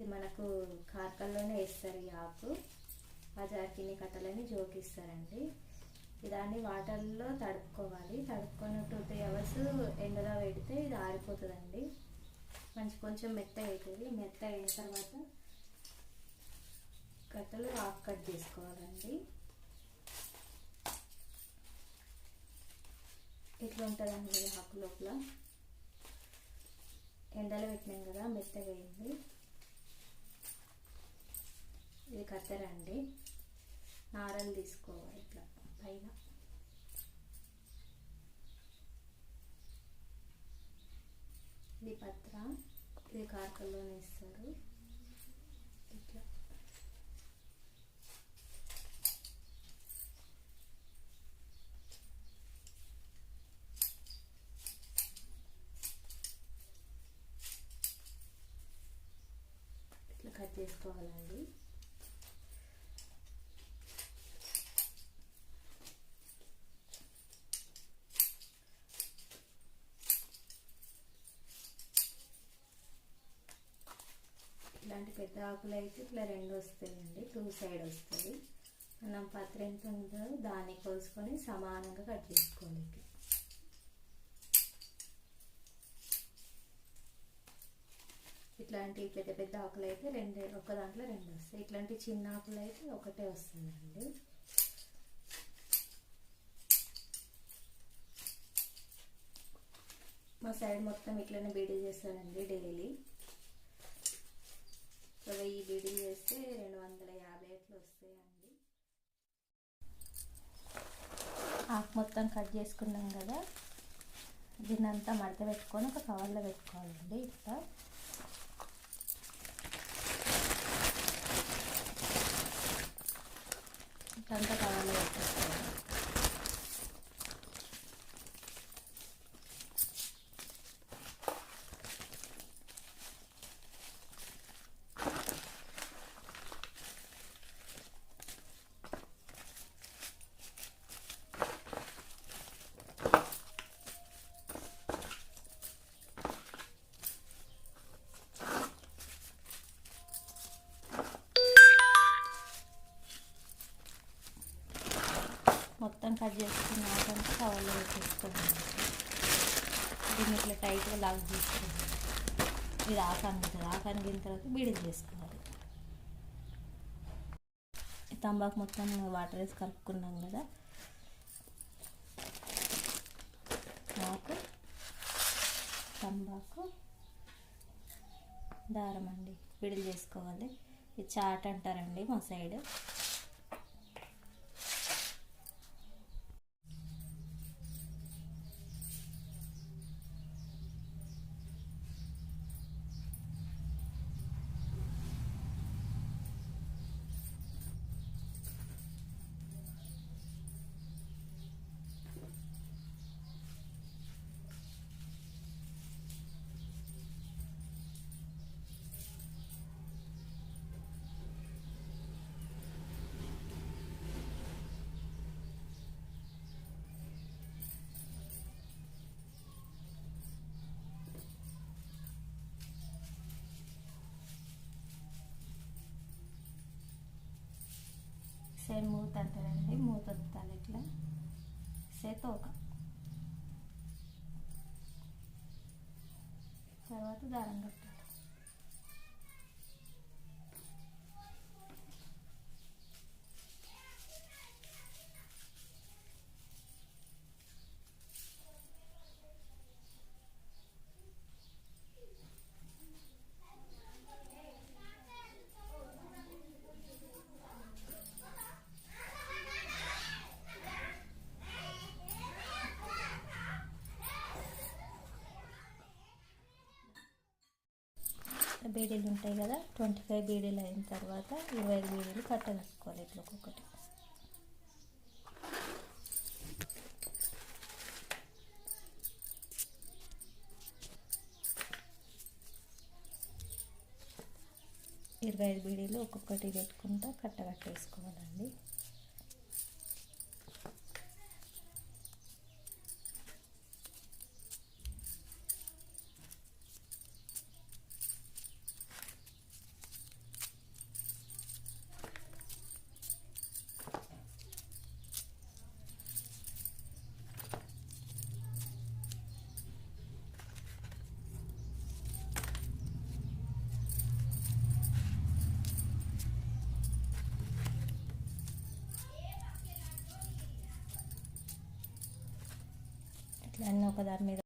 ఇది మనకు కార్కల్లోనే వేస్తారు ఈ ఆకు. ఆ జాకిని కథలని జోకిస్తారండి. దాన్ని వాటర్లో తడుపుకోవాలి. తడుపుకొని టూ త్రీ అవర్స్ ఎండలో పెడితే ఇది ఆరిపోతుందండి. మంచి కొంచెం మెత్తగా అవుతుంది. మెత్త అయిన తర్వాత కట్టలు ఆకు కట్ చేసుకోవాలండి. ఇట్లా ఉంటుందండి ఆకు లోపల? ఎండలో పెట్టినాం కదా మెత్తగా అయింది. కత్తెర అండి నారలు తీసుకోవాలి ఇట్లా పైన. ఇది పత్ర ఇది కార్కల్లోనే ఇస్తారు. ఇట్లా. ఇట్లా కట్ చేసుకోవాలండి. ఇట్లాంటి పెద్ద ఆకులు అయితే ఇట్లా రెండు వస్తాయండి. టూ సైడ్ వస్తుంది మనం పత్ర ఎంత ఉందో దాన్ని కోసుకొని సమానంగా కట్ చేసుకోవాలి ఇట్లాంటి పెద్ద పెద్ద ఆకులు అయితే రెండు ఒక దాంట్లో రెండు వస్తాయి. ఇట్లాంటి చిన్న ఆకులు అయితే ఒకటే వస్తుందండి. మా సైడ్ మొత్తం ఇట్లనే బీడీ చేస్తారండి డైలీ. వెయ్యి బీడింగ్ చేస్తే రెండు వందల యాభై అట్లా వస్తాయండి. ఆకు మొత్తం కట్ చేసుకున్నాం కదా. దీన్నంతా మడత పెట్టుకొని ఒక కవర్లో పెట్టుకోవాలండి ఇట్లా ఇట్లంతా కవర్లో పెట్టేసుకోవాలి మొత్తం కట్ చేసుకున్న ఆకంతా కవర్లో పెట్టేసుకోండి దీన్ని ఇట్లా టైట్గా లాక్ చేసుకోండి ఇది ఆకానికి ఆకానికి తర్వాత బీడి చేసుకోవాలి. తంబాకు మొత్తం వాటర్ వేసి కలుపుకున్నాం కదా. ఆకు తంబాకు దారం అండి. విడుదల చేసుకోవాలి. ఇది చాట్ అంటారండి మా సైడ్. సేమ్ మూత అంటారండి మూత వత్తాలి ఇట్లా. సే తోక. తర్వాత దారం కట్టాలి బీడీలు ఉంటాయి కదా ట్వంటీ ఫైవ్ బీడీలు అయిన తర్వాత ఇరవై ఐదు బీడీలు కట్టగలుసుకోవాలి ఇట్లా ఒక్కొక్కటి. ఇరవై ఐదు బీడీలు ఒక్కొక్కటి పెట్టుకుంటా కట్టగట్టేసుకోవాలండి అన్నీ ఒక దాని మీద